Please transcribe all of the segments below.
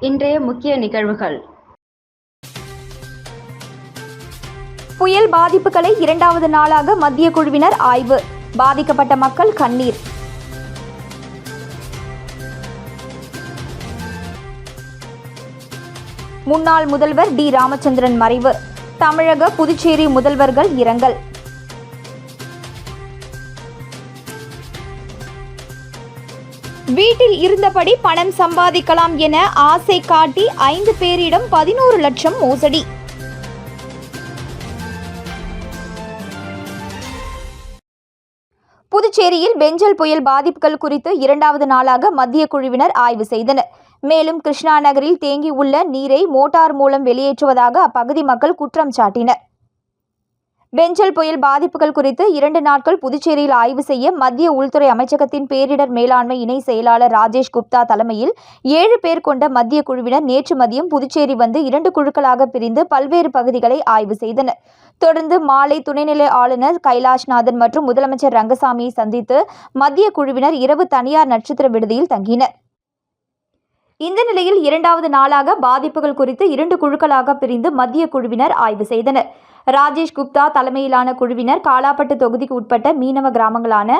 இன்றைய முக்கிய நிகழ்வுகள். புயல் பாதிப்புகளை இரண்டாவது நாளாக மத்திய குழுவினர் ஆய்வு. பாதிக்கப்பட்ட மக்கள் கண்ணீர். முன்னாள் முதல்வர் டி. ராமச்சந்திரன் மறைவு. தமிழக புதுச்சேரி முதல்வர்கள் இரங்கல். வீட்டில் இருந்தபடி பணம் சம்பாதிக்கலாம் என ஆசை காட்டி ஐந்து பேரிடம் பதினோரு லட்சம் மோசடி. புதுச்சேரியில் பெஞ்சல் புயல் பாதிப்புகள் குறித்து இரண்டாவது நாளாக மத்திய குழுவினர் ஆய்வு செய்தனர். மேலும் கிருஷ்ணா நகரில் தேங்கியுள்ள நீரை மோட்டார் மூலம் வெளியேற்றுவதாக அப்பகுதி மக்கள் குற்றம் சாட்டினர். பெஞ்சல் புயல் பாதிப்புகள் குறித்து இரண்டு நாட்கள் புதுச்சேரியில் ஆய்வு செய்ய மத்திய உள்துறை அமைச்சகத்தின் பேரிடர் மேலாண்மை இணை செயலாளர் ராஜேஷ் குப்தா தலைமையில் ஏழு பேர் கொண்ட மத்திய குழுவினர் நேற்று மதியம் புதுச்சேரி வந்து இரண்டு குழுக்களாக பிரிந்து பல்வேறு பகுதிகளை ஆய்வு செய்தனர். தொடர்ந்து மாலை துணைநிலை ஆளுநர் கைலாஷ்நாதன் மற்றும் முதலமைச்சர் ரங்கசாமியை சந்தித்து மத்திய குழுவினர் இரவு தனியார் நட்சத்திர விடுதியில் தங்கினர். இந்த நிலையில் இரண்டாவது நாளாக பாதிப்புகள் குறித்து இரண்டு குழுக்களாக பிரிந்து மத்திய குழுவினர் ஆய்வு செய்தனர். ராஜேஷ் குப்தா தலைமையிலான குழுவினர் காலாப்பட்டு தொகுதிக்கு உட்பட்ட மீனவ கிராமங்களான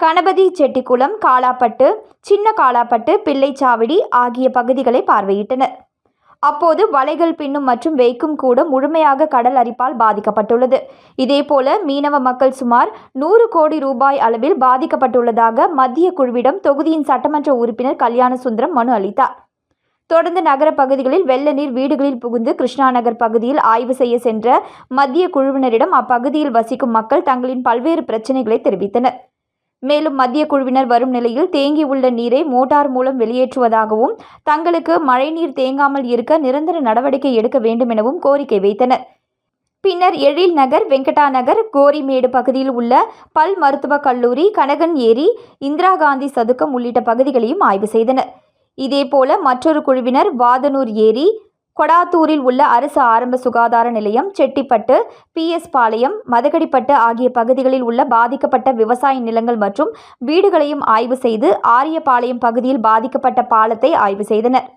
கணபதி செட்டிக்குளம் காலாப்பட்டு சின்ன காலாப்பட்டு பிள்ளைச்சாவடி ஆகிய பகுதிகளை பார்வையிட்டனர். அப்போது வலைகள் பின்னும் மற்றும் வைக்கும் கூட முழுமையாக கடல் அரிப்பால் பாதிக்கப்பட்டுள்ளது. இதேபோல மீனவ மக்கள் சுமார் நூறு கோடி ரூபாய் அளவில் பாதிக்கப்பட்டுள்ளதாக மத்திய குழுவிடம் தொகுதியின் சட்டமன்ற உறுப்பினர் கல்யாண சுந்தரம் மனு அளித்தார். தொடர்ந்து நகர பகுதிகளில் வெள்ள நீர் வீடுகளில் புகுந்து கிருஷ்ணா நகர் பகுதியில் ஆய்வு செய்ய சென்ற மத்திய குழுவினரிடம் அப்பகுதியில் வசிக்கும் மக்கள் தங்களின் பல்வேறு பிரச்சினைகளை தெரிவித்தனர். மேலும் மத்திய குழுவினர் வரும் நிலையில் தேங்கியுள்ள நீரை மோட்டார் மூலம் வெளியேற்றுவதாகவும் தங்களுக்கு மழைநீர் தேங்காமல் இருக்க நிரந்தர நடவடிக்கை எடுக்க வேண்டும் எனவும் கோரிக்கை வைத்தனர். பின்னர் எழில் நகர் வெங்கடா நகர் கோரிமேடு பகுதியில் உள்ள பல் மருத்துவக் கல்லூரி கனகன் ஏரி இந்திரா காந்தி சதுக்கம் உள்ளிட்ட பகுதிகளையும் ஆய்வு செய்தனர். இதேபோல மற்றொரு குழுவினர் வாதனூர் ஏரி கொடாத்தூரில் உள்ள அரசு ஆரம்ப சுகாதார நிலையம் செட்டிப்பட்டு பிஎஸ் பாளையம் மதகடிப்பட்டு ஆகிய பகுதிகளில் உள்ள பாதிக்கப்பட்ட விவசாய நிலங்கள் மற்றும் வீடுகளையும் ஆய்வு செய்து ஆரியபாளையம் பகுதியில் பாதிக்கப்பட்ட பாலத்தை ஆய்வு செய்தனர்.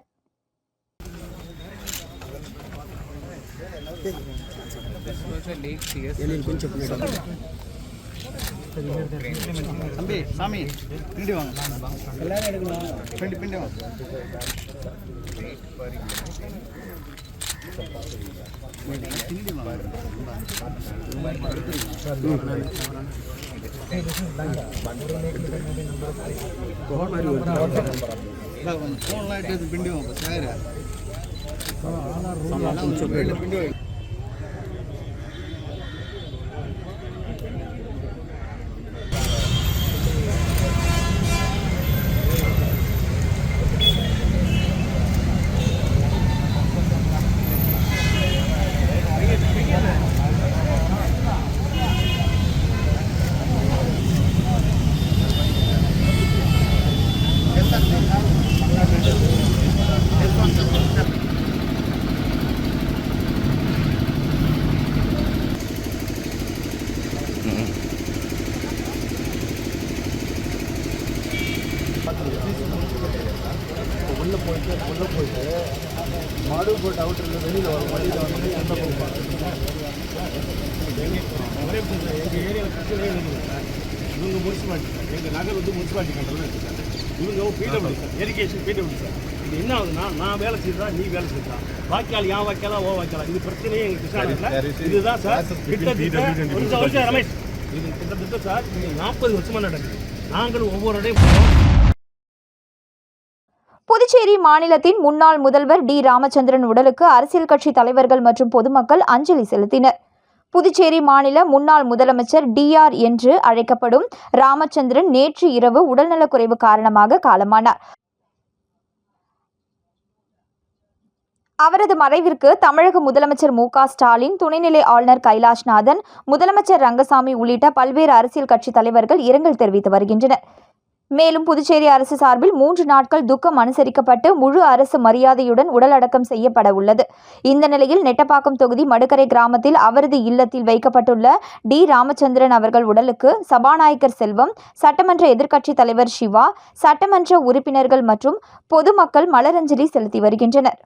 தம்பி சாமி பின்னாடி வாங்க. எல்லாரும் எடுக்கலாம் பின்னாடி பின்னாடி வாங்க. பின்னாடி வாங்க. ஃபோன்லாம் எடுத்து பின்னாடி வாங்க. சேரு வாங்க உள்ளே போயிட்டு உள்ளே போயிட்டு மாடு போட்டு அவுட்டரில் வெளியில் வரும் வழியில் வந்து எந்த போகும் எங்கள் ஏரியாவில் பிரச்சனையே இல்லை சார் இவங்க முனிசிபாலிட்டி சார் எங்கள் நகர் வந்து முனிசிபாலிட்டி கண்ட்ரோல் இருக்கு இவங்க P W sir irrigation P W sir இது என்ன ஆகுதுன்னா நான் வேலை செய்தா நீ வேலை செய்யறா வாய்க்கால் ஏன் வாய்க்காலா ஓ வாய்க்காலா இது பிரச்சனையே எங்க கிருஷ்ணாநகரில் இதுதான் சார் கிட்டத்தட்ட கொஞ்சம் வருஷம் ரமேஷ் இது கிட்டத்தட்ட சார் இது நாற்பது வருஷமா நடக்குது நாங்கள் ஒவ்வொரு இடையும் போகிறோம் புதுச்சேரி மாநிலத்தின் முன்னாள் முதல்வர் டி. ராமச்சந்திரன் உடலுக்கு அரசியல் கட்சி தலைவர்கள் மற்றும் பொதுமக்கள் அஞ்சலி செலுத்தினர். புதுச்சேரி மாநில முன்னாள் முதலமைச்சர் டிஆர் என்று அழைக்கப்படும் ராமச்சந்திரன் நேற்று இரவு உடல்நலக்குறைவு காரணமாக காலமானார். அவரது மறைவிற்கு தமிழக முதலமைச்சர் மு ஸ்டாலின் துணைநிலை ஆளுநர் கைலாஷ்நாதன் முதலமைச்சர் ரங்கசாமி உள்ளிட்ட பல்வேறு அரசியல் கட்சி தலைவர்கள் இரங்கல் தெரிவித்து வருகின்றனர். மேலும் புதுச்சேரி அரசு சார்பில் மூன்று நாட்கள் துக்கம் அனுசரிக்கப்பட்டு முழு அரசு மரியாதையுடன் உடலடக்கம் செய்யப்பட உள்ளது. இந்த நிலையில் நெட்டப்பாக்கம் தொகுதி மடுக்கரை கிராமத்தில் அவரது இல்லத்தில் வைக்கப்பட்டுள்ள டி. ராமச்சந்திரன் அவர்கள் உடலுக்கு சபாநாயகர் செல்வம் சட்டமன்ற எதிர்க்கட்சித் தலைவர் சிவா சட்டமன்ற உறுப்பினர்கள் மற்றும் பொதுமக்கள் மலரஞ்சலி செலுத்தி வருகின்றனர்.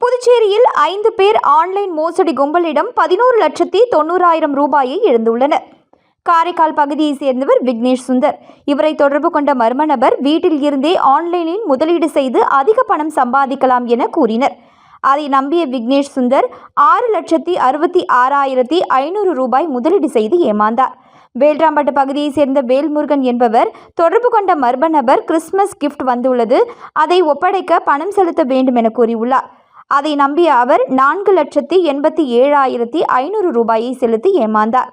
புதுச்சேரியில் ஐந்து பேர் ஆன்லைன் மோசடி கும்பலிடம் பதினோரு லட்சத்தி தொண்ணூறாயிரம் ரூபாயை இழந்துள்ளனர். காரைக்கால் பகுதியைச் சேர்ந்தவர் விக்னேஷ் சுந்தர். இவரை தொடர்பு கொண்ட மர்ம நபர் வீட்டில் இருந்தே ஆன்லைனில் முதலீடு செய்து அதிக பணம் சம்பாதிக்கலாம் என கூறினர். அதை நம்பிய விக்னேஷ் சுந்தர் ஆறு லட்சத்தி அறுபத்தி ஆறாயிரத்தி ஐநூறு ரூபாய் முதலீடு செய்து ஏமாந்தார். வேல்ராம்பட்டு பகுதியைச் சேர்ந்த வேல்முருகன் என்பவர் தொடர்பு கொண்ட மர்ம நபர் கிறிஸ்மஸ் கிஃப்ட் வந்துள்ளது அதை ஒப்படைக்க பணம் செலுத்த வேண்டும் என கூறியுள்ளார். அதை நம்பிய அவர் நான்கு லட்சத்தி எண்பத்தி ஏழாயிரத்தி ஐநூறு ரூபாயை செலுத்தி ஏமாந்தார்.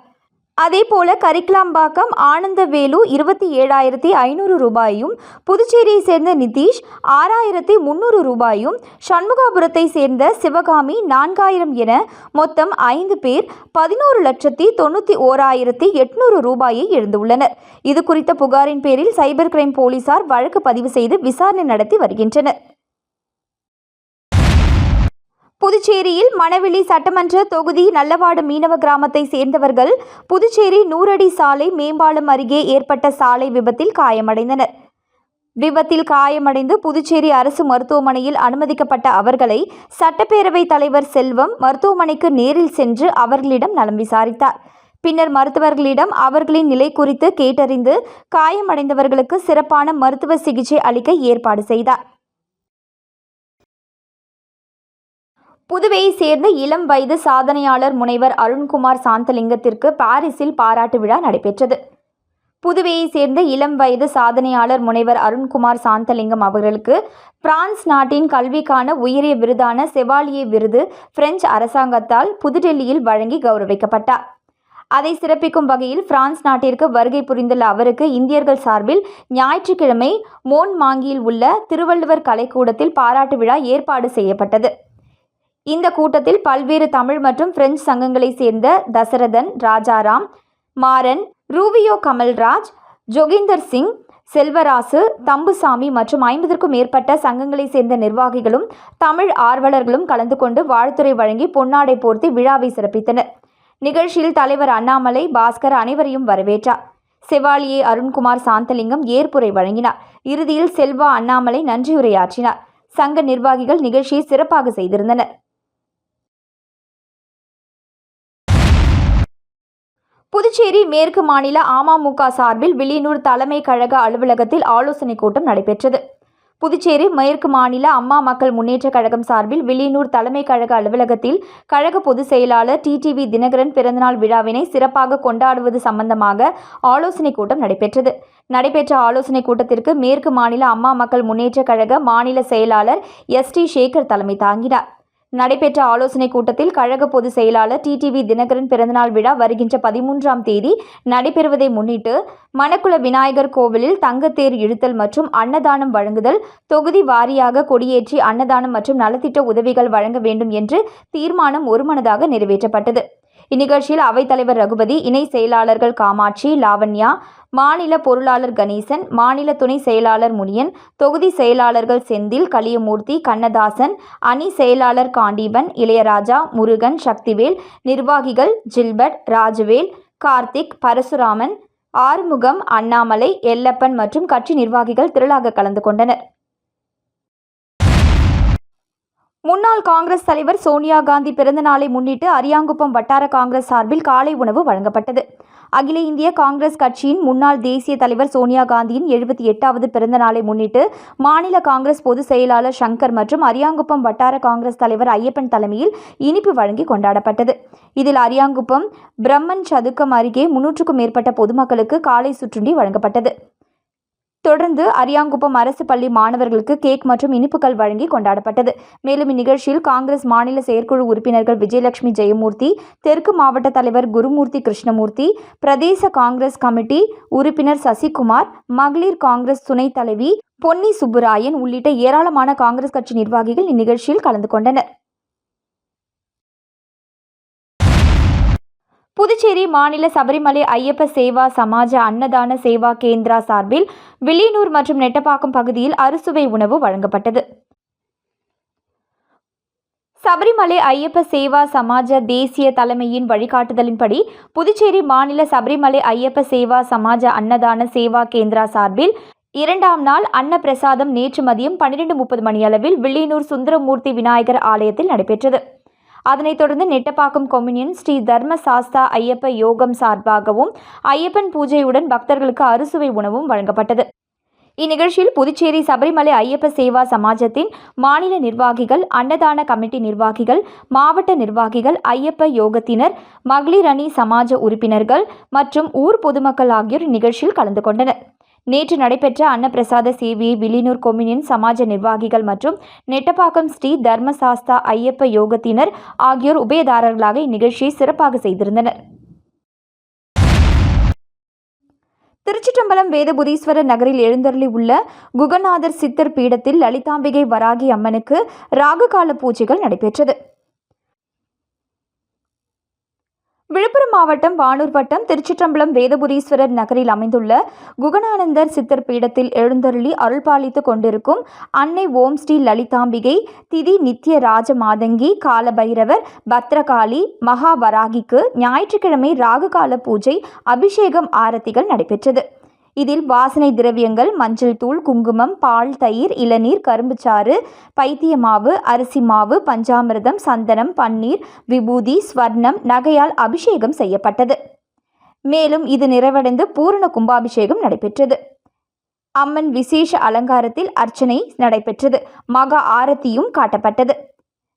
அதேபோல கரிக்கலாம்பாக்கம் ஆனந்தவேலு இருபத்தி ஏழாயிரத்தி ஐநூறு ரூபாயும் புதுச்சேரியை சேர்ந்த நிதிஷ் ஆறாயிரத்தி முந்நூறு ரூபாயும் சண்முகாபுரத்தை சேர்ந்த சிவகாமி நான்காயிரம் என மொத்தம் ஐந்து பேர் பதினோரு லட்சத்தி தொண்ணூற்றி ஓராயிரத்தி எட்நூறு ரூபாயை எழுந்துள்ளனர். இது குறித்த புகாரின் பேரில் சைபர் கிரைம் போலீசார் வழக்கு பதிவு செய்து விசாரணை நடத்தி வருகின்றனர். புதுச்சேரியில் மணவெளி சட்டமன்ற தொகுதி நல்லவாடு மீனவ கிராமத்தை சேர்ந்தவர்கள் புதுச்சேரி நூறடி சாலை மேம்பாலம் அருகே ஏற்பட்ட சாலை விபத்தில் காயமடைந்தனர். விபத்தில் காயமடைந்து புதுச்சேரி அரசு மருத்துவமனையில் அனுமதிக்கப்பட்ட அவர்களை சட்டப்பேரவைத் தலைவர் செல்வம் மருத்துவமனைக்கு நேரில் சென்று அவர்களிடம் நலம் விசாரித்தார். பின்னர் மருத்துவர்களிடம் அவர்களின் நிலை குறித்து கேட்டறிந்து காயமடைந்தவர்களுக்கு சிறப்பான மருத்துவ சிகிச்சை அளிக்க ஏற்பாடு செய்தார். புதுவையை சேர்ந்த இளம் வயது சாதனையாளர் முனைவர் அருண்குமார் சாந்தலிங்கத்திற்கு பாரிஸில் பாராட்டு விழா நடைபெற்றது. புதுவையை சேர்ந்த இளம் வயது சாதனையாளர் முனைவர் அருண்குமார் சாந்தலிங்கம் அவர்களுக்கு பிரான்ஸ் நாட்டின் கல்விக்கான உயரிய விருதான செவாலியே விருது பிரெஞ்சு அரசாங்கத்தால் புதுடெல்லியில் வழங்கி கௌரவிக்கப்பட்டார். அதை சிறப்பிக்கும் வகையில் பிரான்ஸ் நாட்டிற்கு வருகை புரிந்துள்ள அவருக்கு இந்தியர்கள் சார்பில் ஞாயிற்றுக்கிழமை மோன் மாங்கியில் உள்ள திருவள்ளுவர் கலைக்கூடத்தில் பாராட்டு விழா ஏற்பாடு செய்யப்பட்டது. இந்த கூட்டத்தில் பல்வேறு தமிழ் மற்றும் பிரெஞ்சு சங்கங்களைச் சேர்ந்த தசரதன் ராஜாராம் மாறன் ரூவியோ கமல்ராஜ் ஜோகிந்தர் சிங் செல்வராசு தம்புசாமி மற்றும் ஐம்பதற்கும் மேற்பட்ட சங்கங்களைச் சேர்ந்த நிர்வாகிகளும் தமிழ் ஆர்வலர்களும் கலந்து கொண்டு வாழ்த்துரை வழங்கி பொன்னாடை போர்த்தி விழாவை சிறப்பித்தனர். நிகழ்ச்சியில் தலைவர் அண்ணாமலை பாஸ்கர் அனைவரையும் வரவேற்றார். செவாலியே அருண்குமார் சாந்தலிங்கம் ஏற்புரை வழங்கினார். இறுதியில் செல்வா அண்ணாமலை நன்றியுரையாற்றினார். சங்க நிர்வாகிகள் நிகழ்ச்சியை சிறப்பாக செய்திருந்தனர். புதுச்சேரி மேற்கு மாநில அமமுக சார்பில் வில்லியனூர் தலைமை கழக அலுவலகத்தில் ஆலோசனைக் கூட்டம் நடைபெற்றது. புதுச்சேரி மேற்கு மாநில அம்மா மக்கள் முன்னேற்றக் கழகம் சார்பில் வில்லியனூர் தலைமை கழக அலுவலகத்தில் கழக பொதுச் செயலாளர் டிடிவி தினகரன் பிறந்தநாள் விழாவினை சிறப்பாக கொண்டாடுவது சம்பந்தமாக ஆலோசனைக் கூட்டம் நடைபெற்றது. நடைபெற்ற ஆலோசனைக் கூட்டத்திற்கு மேற்கு மாநில அம்மா மக்கள் முன்னேற்றக் கழக மாநில செயலாளர் எஸ் டி சேகர் தலைமை தாங்கினார். நடைபெற்ற ஆலோசனைக் கூட்டத்தில் கழக பொதுச் செயலாளர் டிடிவி தினகரன் பிறந்தநாள் விழா வருகின்ற பதிமூன்றாம் தேதி நடைபெறுவதை முன்னிட்டு மணக்குள விநாயகர் கோவிலில் தங்கத்தேர் இழுத்தல் மற்றும் அன்னதானம் வழங்குதல் தொகுதி வாரியாக கொடியேற்றி அன்னதானம் மற்றும் நலத்திட்ட உதவிகள் வழங்க வேண்டும் என்று தீர்மானம் ஒருமனதாக நிறைவேற்றப்பட்டது. இந்நிகழ்ச்சியில் அவைத்தலைவர் ரகுபதி இணை செயலாளர்கள் காமாட்சி லாவண்யா மாநில பொருளாளர் கணேசன் மாநில துணை செயலாளர் முனியன் தொகுதி செயலாளர்கள் செந்தில் கலியமூர்த்தி கண்ணதாசன் அணி செயலாளர் காண்டீபன் இளையராஜா முருகன் சக்திவேல் நிர்வாகிகள் ஜில்பர்ட் ராஜவேல் கார்த்திக் பரசுராமன் ஆறுமுகம் அண்ணாமலை எல்லப்பன் மற்றும் கட்சி நிர்வாகிகள் திரளாக கலந்து கொண்டனர். முன்னாள் காங்கிரஸ் தலைவர் சோனியா காந்தி பிறந்த நாளை முன்னிட்டு அரியாங்குப்பம் வட்டார காங்கிரஸ் சார்பில் காலை உணவு வழங்கப்பட்டது. அகில இந்திய காங்கிரஸ் கட்சியின் முன்னாள் தேசிய தலைவர் சோனியா காந்தியின் எழுபத்தி எட்டாவது பிறந்த நாளை முன்னிட்டு மாநில காங்கிரஸ் பொதுச் செயலாளர் சங்கர் மற்றும் அரியாங்குப்பம் வட்டார காங்கிரஸ் தலைவர் ஐயப்பன் தலைமையில் இனிப்பு வழங்கி கொண்டாடப்பட்டது. இதில் அரியாங்குப்பம் பிரம்மன் சதுக்கம் அருகே முன்னூற்றுக்கும் மேற்பட்ட பொதுமக்களுக்கு காலை சுற்றுண்டி வழங்கப்பட்டது. தொடர்ந்து அரியாங்குப்பம் அரசு பள்ளி மாணவர்களுக்கு கேக் மற்றும் இனிப்புகள் வழங்கி கொண்டாடப்பட்டது. மேலும் இந்நிகழ்ச்சியில் காங்கிரஸ் மாநில செயற்குழு உறுப்பினர்கள் விஜயலட்சுமி ஜெயமூர்த்தி தெற்கு மாவட்ட தலைவர் குருமூர்த்தி கிருஷ்ணமூர்த்தி பிரதேச காங்கிரஸ் கமிட்டி உறுப்பினர் சசிகுமார் மகளிர் காங்கிரஸ் துணைத் தலைவி பொன்னி சுப்புராயன் உள்ளிட்ட ஏராளமான காங்கிரஸ் கட்சி நிர்வாகிகள் இந்நிகழ்ச்சியில் கலந்து கொண்டனர். புதுச்சேரி மாநில சபரிமலை ஐயப்ப சேவா சமாஜ அன்னதான சேவா கேந்திரா சார்பில் வில்லியனூர் மற்றும் நெட்டப்பாக்கம் பகுதியில் அறுசுவை உணவு வழங்கப்பட்டது. சபரிமலை ஐயப்ப சேவா சமாஜ தேசிய தலைமையின் வழிகாட்டுதலின்படி புதுச்சேரி மாநில சபரிமலை ஐயப்ப சேவா சமாஜ அன்னதான சேவா கேந்திரா சார்பில் இரண்டாம் நாள் அன்னப்பிரசாதம் நேற்று மதியம் பன்னிரண்டு முப்பது மணியளவில் வில்லியனூர் சுந்தரமூர்த்தி விநாயகர் ஆலயத்தில் நடைபெற்றது. அதனைத் தொடர்ந்து நெட்டப்பாக்கம் கொம்யூனியன் ஸ்ரீ தர்ம சாஸ்தா ஐயப்ப யோகம் சார்பாகவும் ஐயப்பன் பூஜையுடன் பக்தர்களுக்கு அறுசுவை உணவும் வழங்கப்பட்டது. இந்நிகழ்ச்சியில் புதுச்சேரி சபரிமலை ஐயப்ப சேவா சமாஜத்தின் மாநில நிர்வாகிகள் அன்னதான கமிட்டி நிர்வாகிகள் மாவட்ட நிர்வாகிகள் ஐயப்ப யோகத்தினர் மகளிரணி சமாஜ உறுப்பினர்கள் மற்றும் ஊர் பொதுமக்கள் ஆகியோர் இந்நிகழ்ச்சியில் கலந்து கொண்டனர். நேற்று நடைபெற்ற அன்னப்பிரசாத சேவையை வில்லியனூர் கொம்யூனியன் சமாஜ நிர்வாகிகள் மற்றும் நெட்டப்பாக்கம் ஸ்ரீ தர்மசாஸ்தா ஐயப்ப யோகத்தினர் ஆகியோர் உபயதாரர்களாக இந்நிகழ்ச்சியை சிறப்பாக செய்திருந்தனர். திருச்சிற்றம்பலம் வேதபுதீஸ்வரர் நகரில் எழுந்தருளி உள்ள குகநாதர் சித்தர் பீடத்தில் லலிதாம்பிகை வராகி அம்மனுக்கு ராகுகால பூஜைகள் நடைபெற்றது. விழுப்புரம் மாவட்டம் வானூர் வட்டம் திருச்சிற்றம்பலம் வேதபுரீஸ்வரர் நகரில் அமைந்துள்ள குகனானந்தர் சித்தர் பீடத்தில் எழுந்தருளி அருள்பாலித்து கொண்டிருக்கும் அன்னை ஓம் ஸ்ரீ லலிதாம்பிகை திதி நித்திய ராஜ மாதங்கி காலபைரவர் பத்ரகாளி மகாவராகிக்கு ஞாயிற்றுக்கிழமை ராகுகால பூஜை அபிஷேகம் ஆரத்திகள் நடைபெற்றது. இதில் வாசனை திரவியங்கள் மஞ்சள் தூள் குங்குமம் பால் தயிர் இளநீர் கரும்புச்சாறு பைத்திய மாவு அரிசி மாவு பஞ்சாமிர்தம் சந்தனம் பன்னீர் விபூதி ஸ்வர்ணம் நகையால் அபிஷேகம் செய்யப்பட்டது. மேலும் இது நிறைவடைந்து பூரண கும்பாபிஷேகம் நடைபெற்றது. அம்மன் விசேஷ அலங்காரத்தில் அர்ச்சனை நடைபெற்றது. மகா ஆரத்தியும் காட்டப்பட்டது.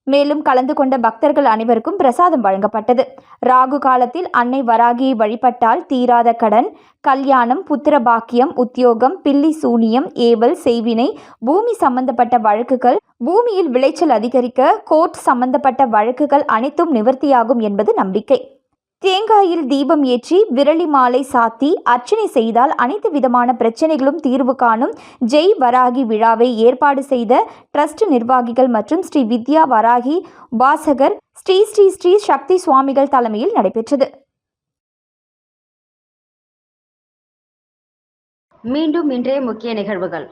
மேலும் கலந்து கொண்ட பக்தர்கள் அனைவருக்கும் பிரசாதம் வழங்கப்பட்டது. ராகு காலத்தில் அன்னை வராகியை வழிபட்டால் தீராத கடன் கல்யாணம் புத்திர பாக்கியம் உத்தியோகம் பில்லி சூனியம் ஏவல் செய்வினை பூமி சம்பந்தப்பட்ட வழக்குகள் பூமியில் விளைச்சல் அதிகரிக்க கோர்ட் சம்பந்தப்பட்ட வழக்குகள் அனைத்தும் நிவர்த்தியாகும் என்பது நம்பிக்கை. தேங்காயில் தீபம் ஏற்றி விரலி மாலை சாத்தி அர்ச்சனை செய்தால் அனைத்து விதமான பிரச்சனைகளும் தீர்வு காணும் ஜெய் வராகி விழாவை ஏற்பாடு செய்த ட்ரஸ்ட் நிர்வாகிகள் மற்றும் ஸ்ரீ வித்யா வராகி உபாசகர் ஸ்ரீ ஸ்ரீ ஸ்ரீ சக்தி சுவாமிகள் தலைமையில் நடைபெற்றது. மீண்டும் இன்றைய முக்கிய நிகழ்வுகள்.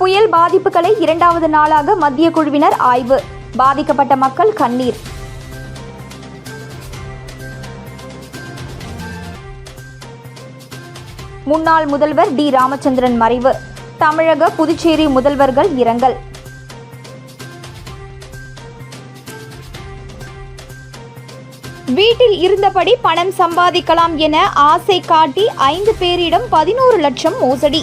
புயல் பாதிப்புகளை இரண்டாவது நாளாக மத்திய குழுவினர் ஆய்வு. பாதிக்கப்பட்ட மக்கள் கண்ணீர். முன்னாள் முதல்வர் டி. ராமச்சந்திரன் மறைவு. தமிழக புதுச்சேரி முதல்வர்கள் இரங்கல். வீட்டில் இருந்தபடி பணம் சம்பாதிக்கலாம் என ஆசை காட்டி ஐந்து பேரிடம் பதினோரு லட்சம் மோசடி.